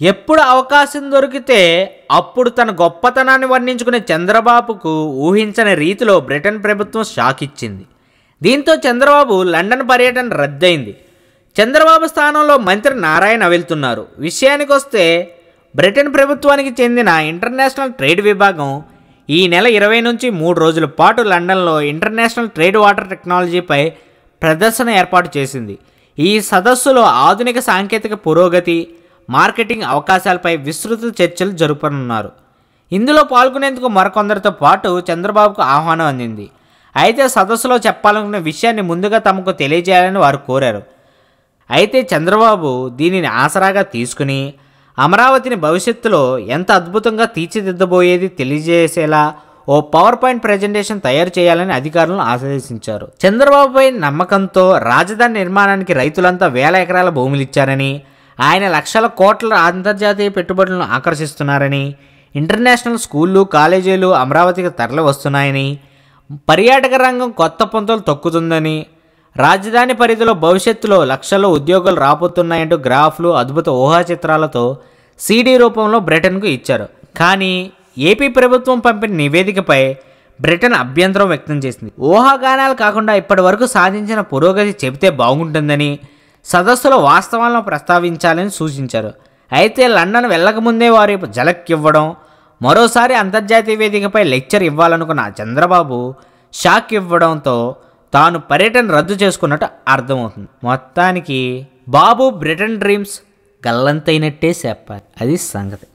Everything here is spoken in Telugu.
ఎప్పుడు అవకాశం దొరికితే అప్పుడు తన గొప్పతనాన్ని వర్ణించుకునే చంద్రబాబుకు ఊహించని రీతిలో బ్రిటన్ ప్రభుత్వం షాక్ ఇచ్చింది దీంతో చంద్రబాబు లండన్ పర్యటన రద్దయింది. చంద్రబాబు స్థానంలో మంత్రి నారాయణ వెళ్తున్నారు. విషయానికి వస్తే బ్రిటన్ ప్రభుత్వానికి చెందిన ఇంటర్నేషనల్ ట్రేడ్ విభాగం ఈ నెల ఇరవై నుంచి మూడు రోజుల పాటు లండన్లో ఇంటర్నేషనల్ ట్రేడ్ వాటర్ టెక్నాలజీపై ప్రదర్శన ఏర్పాటు చేసింది. ఈ సదస్సులో ఆధునిక సాంకేతిక పురోగతి మార్కెటింగ్ అవకాశాలపై విస్తృత చర్చలు జరుపనున్నారు. ఇందులో పాల్గొనేందుకు మరికొందరితో పాటు చంద్రబాబుకు ఆహ్వానం అందింది. అయితే సదస్సులో చెప్పాలనుకున్న విషయాన్ని ముందుగా తమకు తెలియజేయాలని వారు కోరారు. అయితే చంద్రబాబు దీనిని ఆసరాగా తీసుకుని అమరావతిని భవిష్యత్తులో ఎంత అద్భుతంగా తీర్చిదిద్దబోయేది తెలియజేసేలా ఓ పవర్ పాయింట్ ప్రజెంటేషన్ తయారు చేయాలని అధికారులను ఆదేశించారు. చంద్రబాబుపై నమ్మకంతో రాజధాని నిర్మాణానికి రైతులంతా వేల ఎకరాల భూములు ఇచ్చారని ఆయన లక్షల కోట్ల అంతర్జాతీయ పెట్టుబడులను ఆకర్షిస్తున్నారని ఇంటర్నేషనల్ స్కూళ్ళు కాలేజీలు అమరావతికి తరలి వస్తున్నాయని పర్యాటక రంగం కొత్త పొంతలు తొక్కుతుందని రాజధాని పరిధిలో భవిష్యత్తులో లక్షల్లో ఉద్యోగాలు రాబోతున్నాయంటూ గ్రాఫ్లు అద్భుత ఊహా చిత్రాలతో సీడీ రూపంలో బ్రిటన్కు ఇచ్చారు. కానీ ఏపీ ప్రభుత్వం పంపిన నివేదికపై బ్రిటన్ అభ్యంతరం వ్యక్తం చేసింది. ఊహాగానాలు కాకుండా ఇప్పటి వరకు సాధించిన పురోగతి చెబితే బాగుంటుందని సదస్సులో వాస్తవాలను ప్రస్తావించాలని సూచించారు. అయితే లండన్ వెళ్ళకముందే వారి జలక్ ఇవ్వడం మరోసారి అంతర్జాతీయ వేదికపై లెక్చర్ ఇవ్వాలనుకున్న చంద్రబాబు షాక్ ఇవ్వడంతో తాను పర్యటన రద్దు చేసుకున్నట్టు అర్థమవుతుంది. మొత్తానికి బాబు బ్రిటన్ డ్రీమ్స్ గల్లంతైనట్టే చెప్పాలి. అది సంగతి.